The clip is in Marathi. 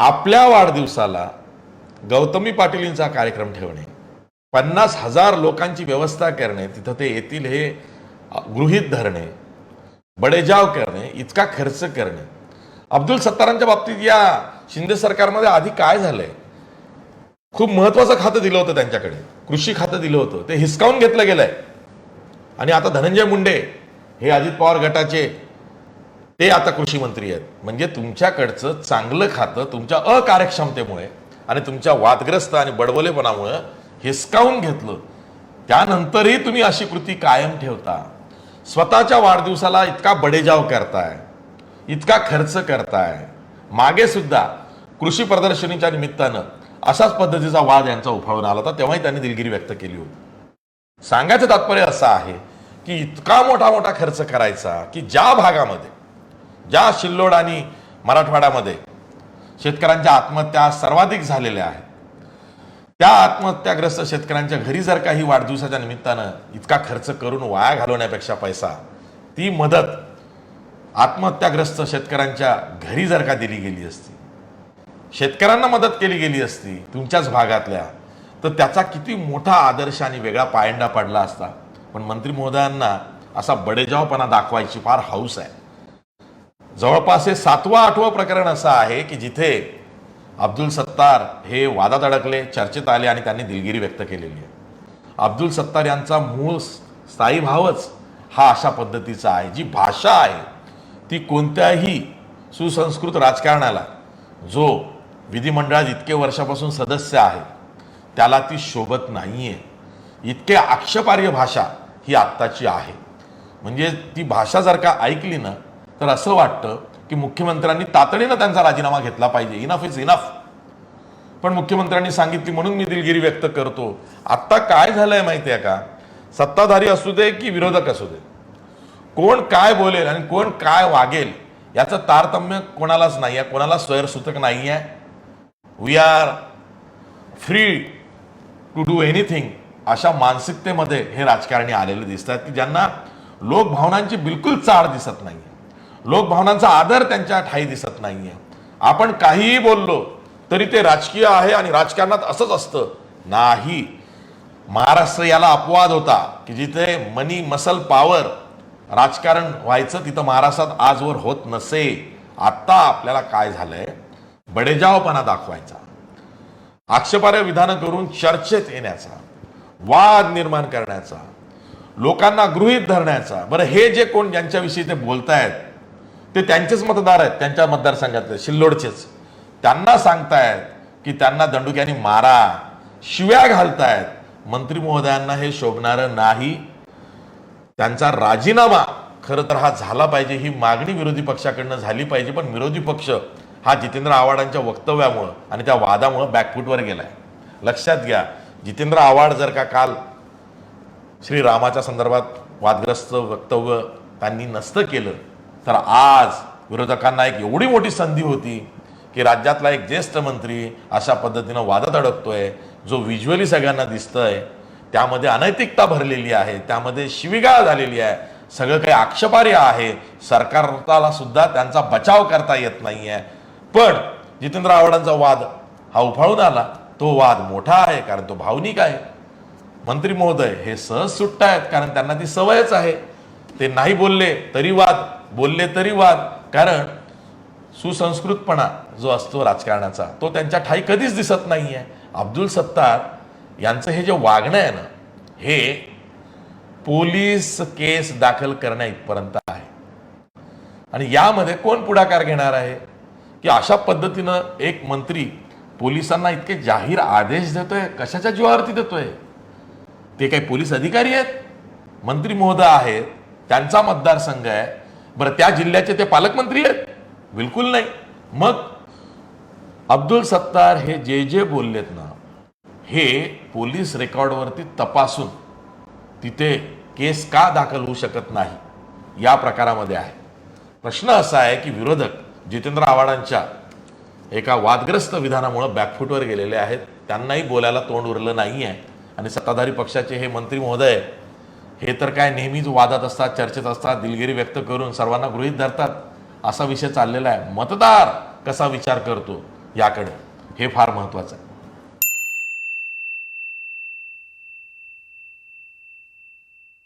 आपल्या वाढदिवसाला गौतमी पाटीलींचा कार्यक्रम ठेवणे पन्नास हजार लोकांची व्यवस्था करणे तिथं ते येतील हे गृहित गृहीत धरणे बडेजाव करणे इतका खर्च करणे. अब्दुल सत्तारांच्या बाबतीत या शिंदे सरकारमध्ये आधी काय झालंय? खूप महत्वाचं खातं दिलं होतं त्यांच्याकडे. कृषी खातं दिलं होतं. ते हिसकावून घेतलं गेलंय. आणि आता धनंजय मुंडे हे अजित पवार गटाचे ते आता कृषी मंत्री आहेत. म्हणजे तुमच्याकडचं चांगलं खातं तुमच्या अकार्यक्षमतेमुळे आणि तुमच्या वादग्रस्त आणि बडबोलेपणामुळं हिसकावून घेतलं. त्यानंतरही तुम्ही अशी कृती कायम ठेवता. स्वतःच्या वाढदिवसाला इतका बडेजाव करताय. इतका खर्च करताय. मागे सुद्धा कृषी प्रदर्शनीच्या निमित्तानं अशाच पद्धतीचा वाद यांचा उफाळून आला होता तेव्हाही त्यांनी दिलगिरी व्यक्त केली होती. सांगायचं तात्पर्य असं आहे की इतका मोठा मोठा खर्च करायचा की ज्या भागामध्ये ज्या शिल्लोड आणि मराठवाड्यामध्ये शेतकऱ्यांच्या आत्महत्या सर्वाधिक झालेल्या आहेत त्या आत्महत्याग्रस्त शेतकऱ्यांच्या घरी जर काही वाढदिवसाच्या निमित्तानं इतका खर्च करून वाया घालवण्यापेक्षा पैसा ती मदत आत्महत्याग्रस्त शेतकऱ्यांच्या घरी जर का दिली गेली असती शेतकऱ्यांना मदत केली गेली असती तुमच्याच भागातल्या तर त्याचा किती मोठा आदर्श आणि वेगळा पायंडा पडला असता. पण मंत्री महोदयांना असा बडेजावपणा दाखवायची फार हौस आहे. जवळपास हे सातवं आठवं प्रकरण असं आहे की जिथे अब्दुल सत्तार हे वादात अडकले चर्चेत आले आणि त्यांनी दिलगिरी व्यक्त केलेली आहे. अब्दुल सत्तार यांचा मूळ स्थायी भावच हा अशा पद्धतीचा आहे. जी भाषा आहे ती कोणत्याही सुसंस्कृत राजकारणाला जो विधिमंडळात इतके वर्षापासून सदस्य आहे त्याला ती शोभत नाही आहे इतके आक्षेपार्ह भाषा ही आत्ताची आहे. म्हणजे ती भाषा जर का ऐकली ना तर असं वाटतं की मुख्यमंत्र्यांनी तातडीनं त्यांचा राजीनामा घेतला पाहिजे. इनफ इज इनफ पण मुख्यमंत्र्यांनी सांगितली म्हणून मी दिलगिरी व्यक्त करतो. आत्ता काय झालंय माहिती आहे का? सत्ताधारी असू दे की विरोधक असू दे. कोण काय बोलेल आणि कोण काय वागेल याचं तारतम्य कोणालाच नाही आहे कोणाला स्वयंसूचक नाही आहे we are free to do anything अशा मानसिकतेमध्ये हे राजकारणी आलेले दिसतात की ज्यांना लोकभावनांची बिलकुल चाळ दिसत नाही लोकभावनांचा आदर त्यांच्या ठाई दिसत नाहीये. आपण काहीही बोललो तरी ते राजकीय आहे आणि राजकारणात असंच असतं. नाही. महाराष्ट्र याला अपवाद होता की जिथे मनी मसल पॉवर राजकारण व्हायचं तिथं महाराष्ट्रात आजवर होत नसे. आता आपल्याला काय झालंय? बडेजावपणा दाखवायचा. आक्षेपार्ह विधानं करून चर्चेत येण्याचा. वाद निर्माण करण्याचा. लोकांना गृहीत धरण्याचा. बरं हे जे कोण ज्यांच्याविषयी ते बोलतायत ते त्यांचेच मतदार आहेत त्यांच्या मतदारसंघातले शिल्लोडचेच. त्यांना सांगतायत की त्यांना दंडुक्याने मारा शिव्या घालतायत. मंत्री महोदयांना हे शोभणारं नाही. त्यांचा राजीनामा खरं तर हा झाला पाहिजे ही मागणी विरोधी पक्षाकडनं झाली पाहिजे पण विरोधी पक्ष हा जितेंद्र आव्हाडांच्या वक्तव्यामुळं आणि त्या वादामुळं बॅकफूटवर गेलाय. लक्षात घ्या जितेंद्र आव्हाड जर का काल श्रीरामाच्या संदर्भात वादग्रस्त वक्तव्य त्यांनी नसतं केलं तर आज विरोधकांना एक एवढी मोठी संधी होती की राज्यातला एक ज्येष्ठ मंत्री अशा पद्धतीनं वादात अडकतोय जो विज्युअली सगळ्यांना दिसतंय त्यामध्ये अनैतिकता भरलेली आहे त्यामध्ये शिविगाळ झालेली आहे सगळं काही आक्षेपार्ह आहे सरकारला सुद्धा त्यांचा बचाव करता येत नाही आहे पण जितेंद्र आव्हाडांचा वाद हा उफाळून आला. तो वाद मोठा आहे कारण तो भावनिक आहे. मंत्री महोदय हे सहज सुटतायत कारण त्यांना ती सवयच आहे. ते नाही बोलले तरी वाद बोलले तरी वाद. कारण सुसंस्कृतपणा जो असतो राजकारणाचा तो त्यांच्या ठाई कधीच दिसत नाहीये. अब्दुल सत्तार यांचं हे जे वागणं आहे ना हे पोलीस केस दाखल करण्या इथपर्यंत आहे. आणि यामध्ये कोण पुढाकार घेणार आहे? की अशा पद्धतीनं एक मंत्री पोलिसांना इतके जाहीर आदेश देतोय? कशाच्या जीवावरती देतोय? ते काही पोलीस अधिकारी आहेत? मंत्री महोदय आहेत? त्यांचा मतदारसंघ आहे? बरं त्या जिल्ह्याचे ते पालकमंत्री आहेत? बिलकुल नाही. मग अब्दुल सत्तार हे जे जे बोललेत ना हे पोलीस रेकॉर्डवरती तपासून तिथे केस का दाखल होऊ शकत नाही या प्रकारामध्ये आहे. प्रश्न असा आहे की विरोधक जितेंद्र आव्हाडांच्या एका वादग्रस्त विधानामुळं बॅकफूटवर गेलेले आहेत. त्यांनाही बोलायला तोंड उरलं नाही आहे आणि सत्ताधारी पक्षाचे हे मंत्री महोदय हे तर काय नेहमीच वादात असतात चर्चेत असतात दिलगिरी व्यक्त करून सर्वांना गृहीत धरतात. असा विषय चाललेला आहे. मतदार कसा विचार करतो याकडे. हे फार महत्त्वाचं आहे.